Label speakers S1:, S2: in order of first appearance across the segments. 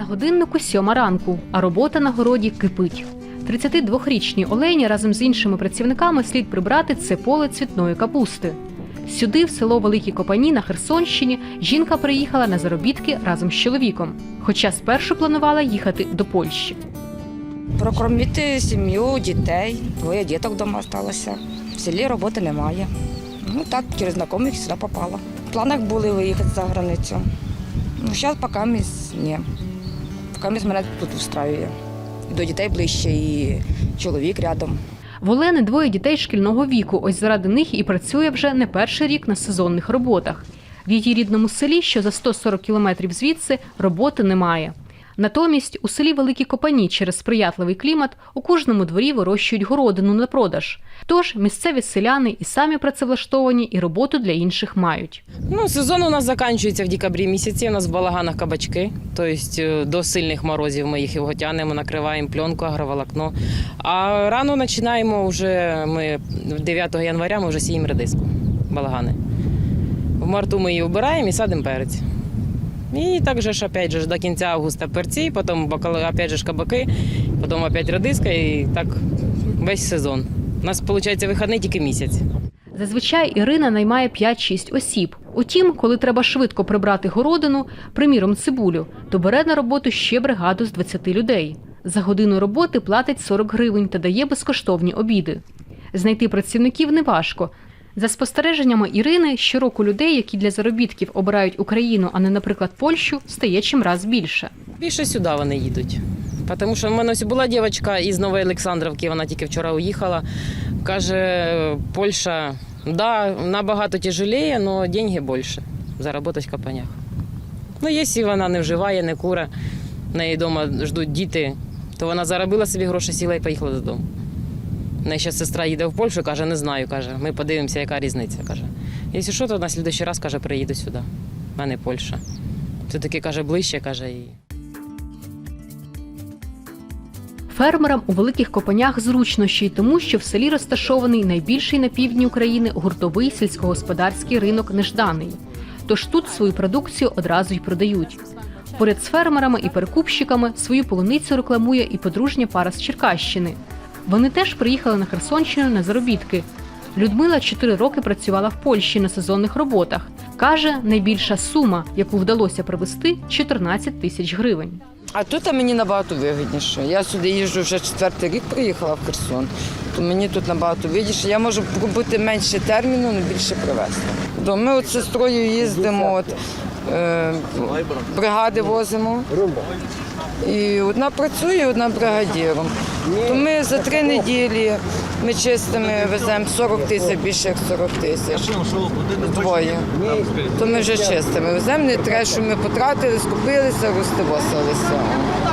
S1: На годиннику сьома ранку, а робота на городі кипить. 32-річній Олені разом з іншими працівниками слід прибрати це поле цвітної капусти. Сюди, в село Великі Копані на Херсонщині, жінка приїхала на заробітки разом з чоловіком, хоча спершу планувала їхати до Польщі.
S2: Прокормити сім'ю, дітей. Двоє діток вдома залишилося. В селі роботи немає. Ну так, через знайомих сюди попала. В планах були виїхати за границю. Ну, зараз поки ні. Міс мене тут устраює. І до дітей ближче, і чоловік рядом.
S1: В Олени двоє дітей шкільного віку. Ось заради них і працює вже не перший рік на сезонних роботах. В її рідному селі, що за 140 кілометрів звідси, роботи немає. Натомість у селі Великі Копані через сприятливий клімат у кожному дворі вирощують городину на продаж. Тож місцеві селяни і самі працевлаштовані, і роботу для інших мають.
S3: Ну, сезон у нас закінчується в декабрі місяці. У нас в балаганах кабачки. Тобто до сильних морозів ми їх його тянемо, накриваємо пленку, агроволокно. А рано починаємо вже ми 9 января ми вже сіємо редиску, балагани. В марту ми її вбираємо і садимо перець. І так же ж опять же до кінця августа перці, потім опять же кабаки, потім опять редиска і так весь сезон. У нас виходить вихідний тільки місяць.
S1: Зазвичай Ірина наймає 5-6 осіб. Утім, коли треба швидко прибрати городину, приміром цибулю, то бере на роботу ще бригаду з 20 людей. За годину роботи платить 40 гривень та дає безкоштовні обіди. Знайти працівників неважко. За спостереженнями Ірини, щороку людей, які для заробітків обирають Україну, а не, наприклад, Польщу, стає чимраз більше.
S3: Більше сюди вони їдуть. Тому що в мене ось була дівчинка із Нової Олександрівки, вона тільки вчора уїхала. Каже, Польща, да, набагато тяжелее, але деньги більше. Заработать в копанях. Ну, якщо вона не вживає, не кура, в неї вдома ждуть діти, то вона заробила собі гроші, сіла і поїхала додому. Неї ще сестра їде в Польщу, каже, не знаю, каже, ми подивимося, яка різниця. каже. Якщо що, то на слідуючий раз каже, приїду сюди. В мене Польща. Це таки каже, ближче, каже, і
S1: Фермерам у великих копанях зручно ще й тому, що в селі розташований найбільший на півдні України гуртовий сільськогосподарський ринок Нежданий. Тож тут свою продукцію одразу й продають. Поряд з фермерами і перекупщиками свою полуницю рекламує і подружня пара з Черкащини. Вони теж приїхали на Херсонщину на заробітки. Людмила чотири роки працювала в Польщі на сезонних роботах. Каже, найбільша сума, яку вдалося привезти, 14 тисяч гривень.
S4: А тут мені набагато вигідніше. Я сюди їжджу вже четвертий рік, приїхала в Херсон. То мені тут набагато вигідніше. Я можу робити менше терміну, але більше привезти. Ми от з сестрою їздимо, от, бригади возимо. І одна працює, одна бригадіром. То ми за три неділі ми чистими веземо 40 тисяч, більше як 40 тисяч. Двоє. То ми вже чистими веземо, не треба, що ми потратили, скупилися, розтивосилися.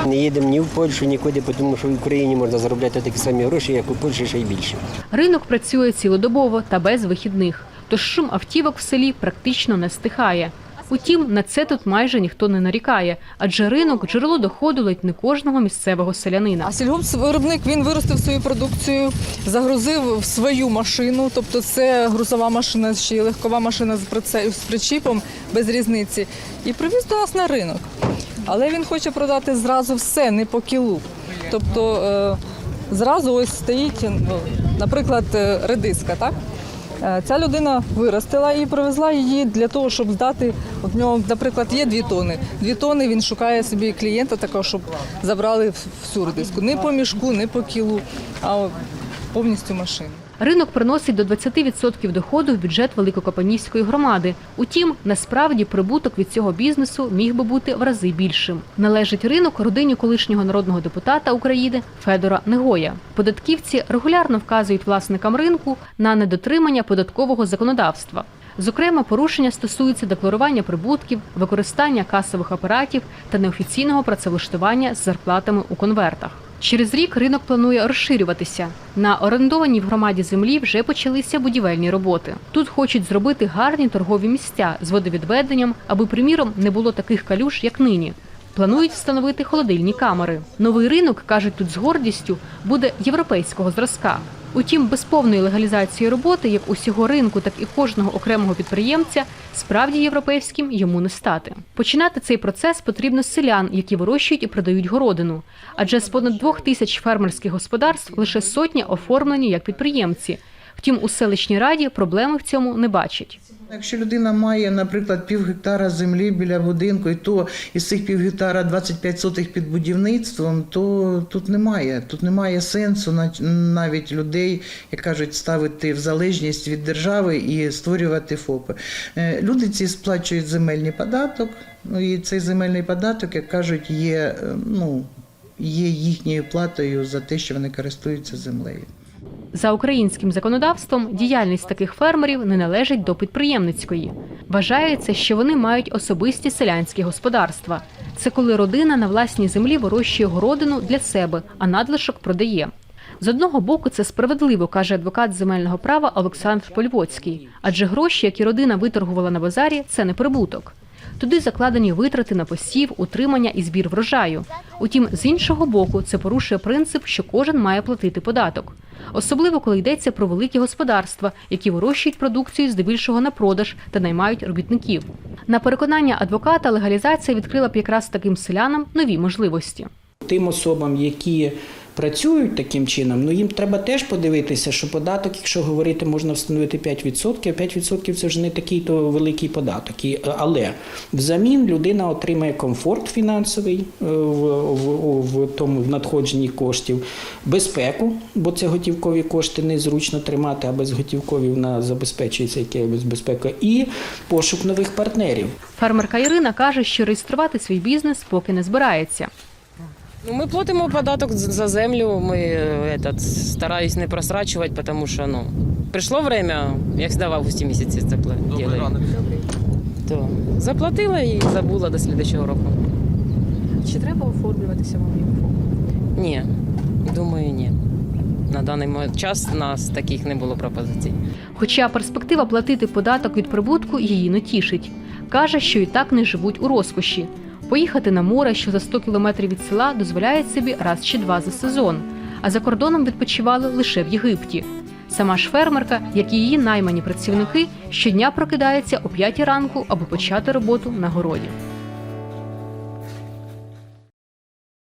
S5: Не їдемо ні в Польщу, нікуди, тому що в Україні можна заробляти такі самі гроші, як у Польщі, ще й більше.
S1: Ринок працює цілодобово та без вихідних, тож шум автівок в селі практично не стихає. Утім, на це тут майже ніхто не нарікає, адже ринок джерело доходу ледь не кожного місцевого селянина.
S6: А сільгоспвиробник він виростив свою продукцію, загрузив в свою машину, тобто це грузова машина чи легкова машина з причіпом без різниці, і привіз до нас на ринок. Але він хоче продати зразу все, не по кілу. Тобто е, зразу ось стоїть, ну, наприклад, е, редиска, так? Е, Ця людина виростила і привезла її для того, щоб здати. От в нього, наприклад, є дві тони. Дві тони він шукає собі клієнта такого, щоб забрали всю редиску. Не по мішку, не по кілу, а повністю машину.
S1: Ринок приносить до 20% доходу в бюджет Великокопанівської громади. Утім, насправді прибуток від цього бізнесу міг би бути в рази більшим. Належить ринок родині колишнього народного депутата України Федора Негоя. Податківці регулярно вказують власникам ринку на недотримання податкового законодавства. Зокрема, порушення стосуються декларування прибутків, використання касових апаратів та неофіційного працевлаштування з зарплатами у конвертах. Через рік ринок планує розширюватися. На орендованій в громаді землі вже почалися будівельні роботи. Тут хочуть зробити гарні торгові місця з водовідведенням, аби, приміром, не було таких калюш, як нині. Планують встановити холодильні камери. Новий ринок, кажуть тут з гордістю, буде європейського зразка. Утім, без повної легалізації роботи, як усього ринку, так і кожного окремого підприємця, справді європейським йому не стати. Починати цей процес потрібно з селян, які вирощують і продають городину. Адже з понад двох тисяч фермерських господарств лише сотня оформлені як підприємці. Втім, у селищній раді проблеми в цьому не бачать.
S7: Якщо людина має, наприклад, пів гектара землі біля будинку, і то із цих пів гектара 25 сотих під будівництвом, то тут немає. Тут немає сенсу на- навіть людей, як кажуть, ставити в залежність від держави і створювати ФОПи. Е, Люди ці сплачують земельний податок, ну і цей земельний податок, як кажуть, є, е, ну, є їхньою платою за те, що вони користуються землею.
S1: За українським законодавством діяльність таких фермерів не належить до підприємницької. Вважається, що вони мають особисті селянські господарства. Це коли родина на власній землі вирощує городину для себе, а надлишок продає. З одного боку, це справедливо, каже адвокат земельного права Олександр Польвоцький, адже гроші, які родина виторгувала на базарі, це не прибуток. Туди закладені витрати на посів, утримання і збір врожаю. Утім, з іншого боку, це порушує принцип, що кожен має платити податок. Особливо, коли йдеться про великі господарства, які вирощують продукцію здебільшого на продаж та наймають робітників. На переконання адвоката, легалізація відкрила б якраз таким селянам нові можливості.
S8: Тим особам, які працюють таким чином, ну їм треба теж подивитися, що податок, якщо говорити, можна встановити 5%, а 5% це вже не такий то великий податок. Але взамін людина отримає комфорт фінансовий е, в, в, в тому в надходженні коштів, безпеку, бо це готівкові кошти незручно тримати, а безготівкові вона забезпечується якась безпека, і пошук нових партнерів.
S1: Фермерка Ірина каже, що реєструвати свій бізнес поки не збирається.
S3: Ну, ми платимо податок за землю. Ми е, этот, стараюсь не просрачувати, тому що ну, прийшло время, як завжди в августі місяці це робимо. То заплатила і забула до слідчого року.
S1: Чи треба оформлюватися вам ФОП?
S3: Ні, думаю, ні. На даний час у нас таких не було пропозицій.
S1: Хоча перспектива платити податок від прибутку її не тішить. Каже, що і так не живуть у розкоші. Поїхати на море, що за 100 кілометрів від села, дозволяють собі раз чи два за сезон. А за кордоном відпочивали лише в Єгипті. Сама ж фермерка, як і її наймані працівники, щодня прокидається о 5 ранку, аби почати роботу на городі.